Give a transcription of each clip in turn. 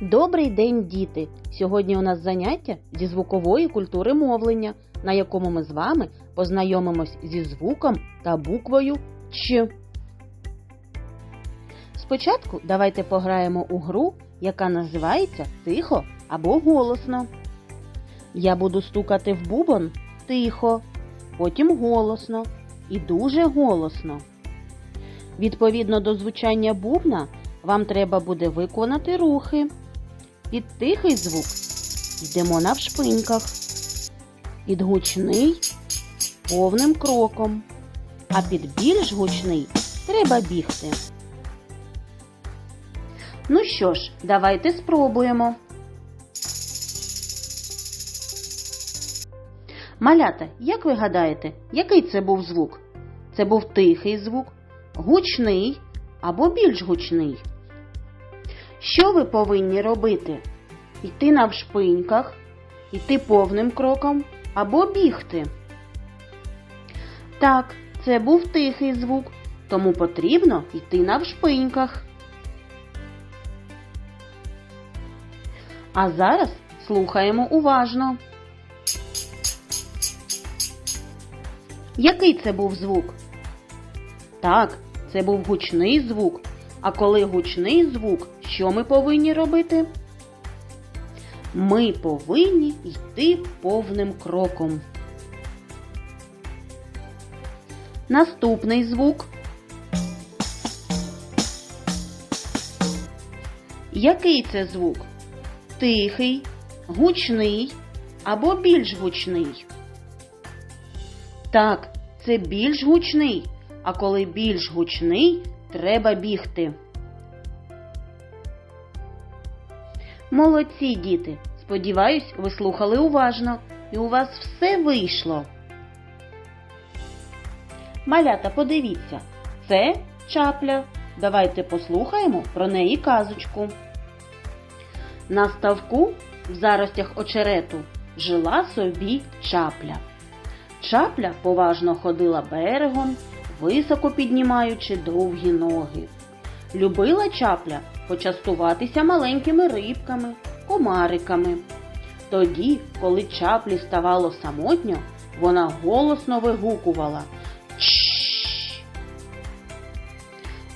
Добрий день, діти! Сьогодні у нас заняття зі звукової культури мовлення, на якому ми з вами познайомимось зі звуком та буквою Ч. Спочатку давайте пограємо у гру, яка називається Тихо або голосно. Я буду стукати в бубон тихо, потім голосно і дуже голосно. Відповідно до звучання бубна, вам треба буде виконати рухи. Під тихий звук йдемо навшпиньках. Під гучний повним кроком. А під більш гучний треба бігти. Ну що ж, давайте спробуємо. Малята, як ви гадаєте, який це був звук? Це був тихий звук, гучний або більш гучний. Що ви повинні робити? Йти навшпиньках, йти повним кроком або бігти. Так, це був тихий звук, тому потрібно йти навшпиньках. А зараз слухаємо уважно. Який це був звук? Так, це був гучний звук. А коли гучний звук, що ми повинні робити? Ми повинні йти повним кроком. Наступний звук. Який це звук? Тихий, гучний або більш гучний? Так, це більш гучний. А коли більш гучний, треба бігти. Молодці, діти! Сподіваюсь, ви слухали уважно і у вас все вийшло. Малята, подивіться, це чапля. Давайте послухаємо про неї казочку. На ставку в заростях очерету жила собі чапля. Чапля поважно ходила берегом, високо піднімаючи довгі ноги. Любила чапля почастуватися маленькими рибками, комариками. Тоді, коли чаплі ставало самотньо, вона голосно вигукувала Чш.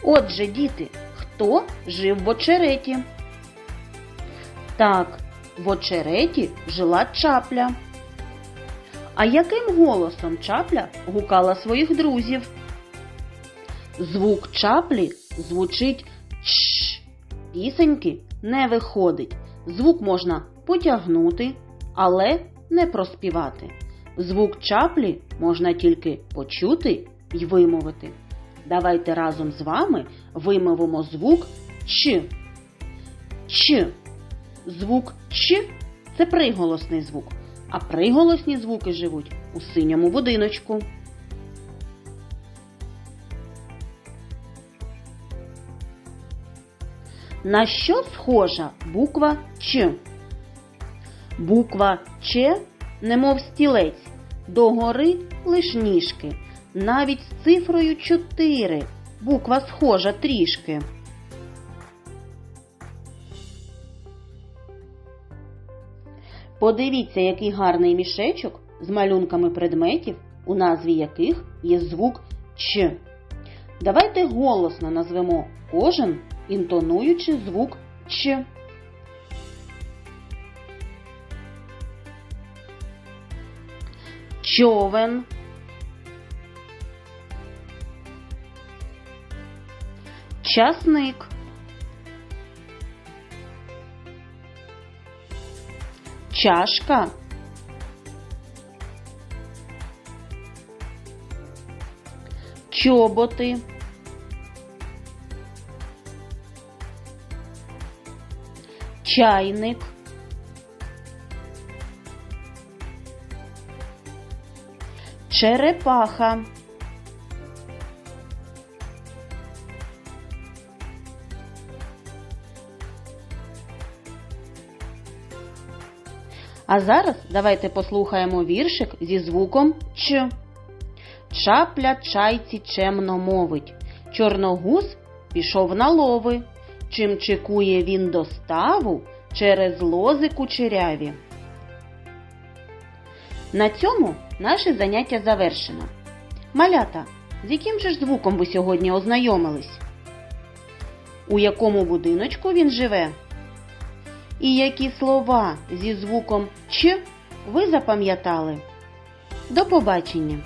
Отже, діти, хто жив в очереті? Так, в очереті жила чапля. А яким голосом чапля гукала своїх друзів? Звук чаплі звучить чш. Пісеньки не виходить. Звук можна потягнути, але не проспівати. Звук чаплі можна тільки почути й вимовити. Давайте разом з вами вимовимо звук Ч. Ч. Звук Ч це приголосний звук, а приголосні звуки живуть у синьому будиночку. На що схожа буква Ч? Буква Ч, немов стілець, догори лиш ніжки. Навіть з цифрою 4 буква схожа трішки. Подивіться, який гарний мішечок з малюнками предметів, у назві яких є звук Ч. Давайте голосно назвемо кожен, інтонуючи звук Ч. Човен. Часник. Чашка. Чоботи. Чайник. Черепаха. А зараз давайте послухаємо віршик зі звуком Ч. Чапля чайці чемно мовить. Чорногуз пішов на лови. Чим чекує він до ставу через лози кучеряві. На цьому наше заняття завершено. Малята, з яким же ж звуком ви сьогодні ознайомились? У якому будиночку він живе? І які слова зі звуком Ч ви запам'ятали? До побачення!